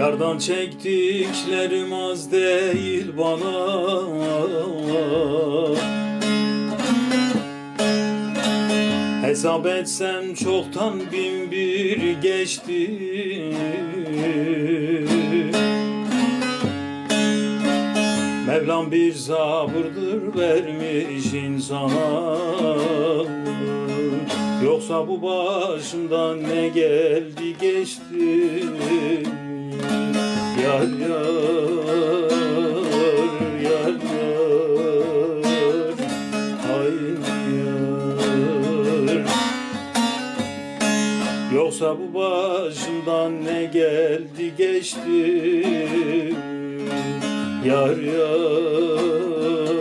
Yardan çektiklerim az değil bana. Hesap etsem çoktan bin bir geçti. Mevlam bir sabırdır vermiş insana. Yoksa bu başımdan ne geldi geçti Yar yar yar yar. Hain yar Yoksa bu başımdan ne geldi geçti? Yar yar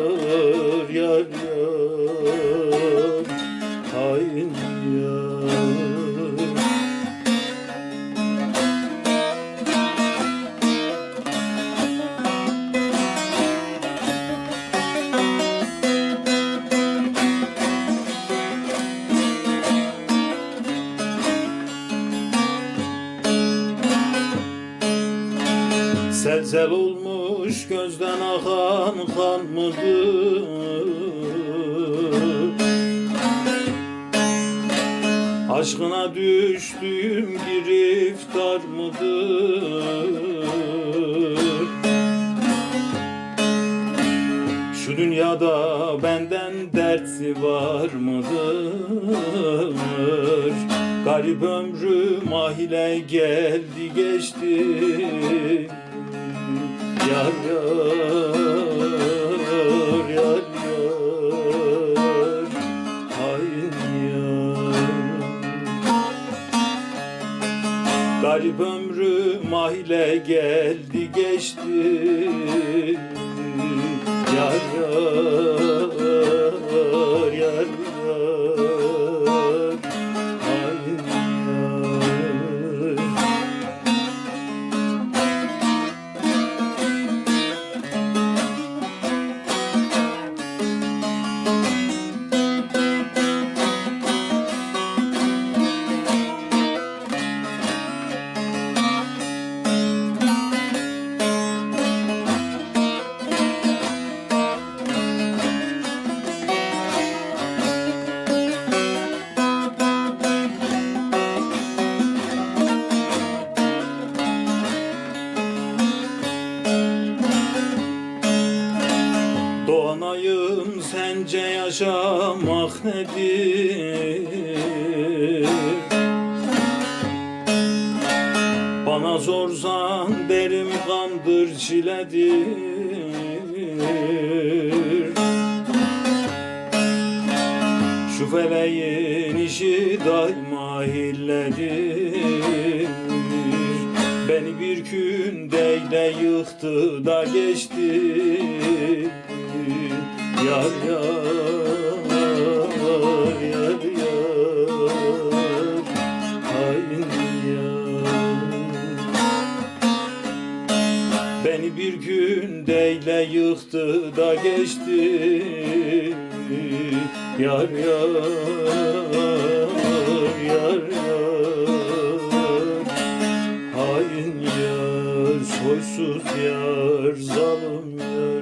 Selzel olmuş gözden akan kan mıdır? Aşkına düştüğüm giriftar mıdır? Şu dünyada benden dertli var mıdır? Garip ömrüm ahile geldi geçti Yar yar yar yar Hain yar. Garip ömrüm ahile geldi geçti. Yar yar Doğanayım sence yaşamak nedir? Bana sorsan derim kandır çiledir. Şu feleğin işi daima hilledir. Beni bir gün deyle yıktı da geçti Yar yar yar yar. Hain yar. Beni bir gün deyle yıktı da geçti. Yar yar yar yar. Hain yar, soysuz yar, zalim yar